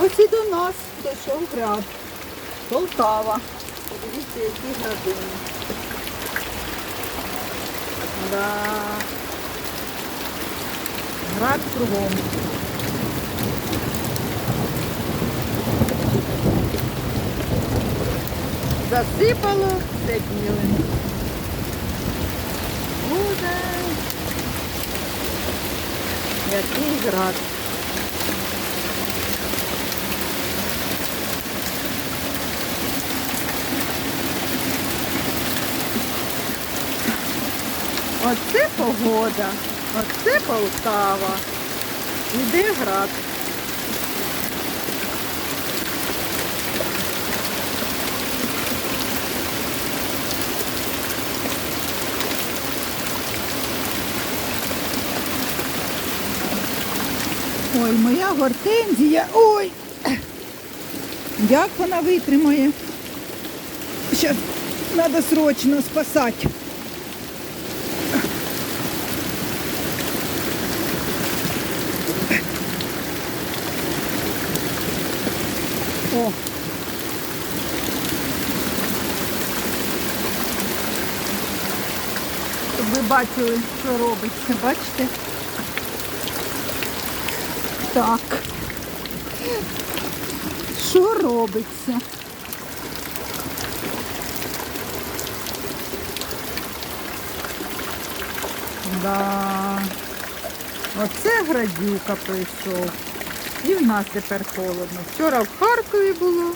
Ось і до нас дійшов град. Полтава. Подивіться, які градини. Да. Град кругом. Засипало все білим. Боже. Який град. Оце погода, оце Полтава. Іде град. Ой, моя гортензія. Ой! Як вона витримає? Зараз треба срочно спасати. О. Щоб ви бачили, що робиться, бачите? Так. Що робиться? Да. Оце градюка прийшов. І в нас тепер холодно. Вчора в Харкові було,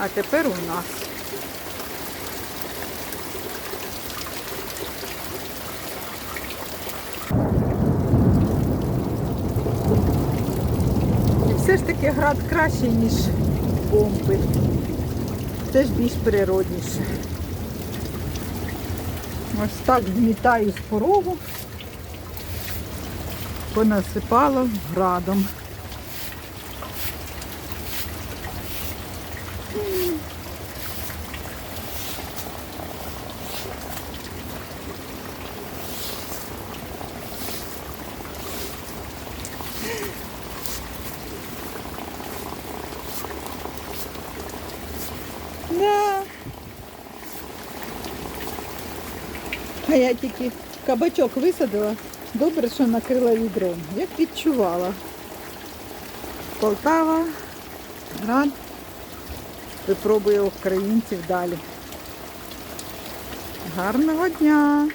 а тепер у нас. І все ж таки град краще, ніж бомби. Це ж більш природніше. Ось так змітаю з порогу, понасипало градом. Да. А я тільки кабачок висадила. Добре, що накрила відром. Як відчувала. Полтава, град. Випробує українців далі. Гарного дня!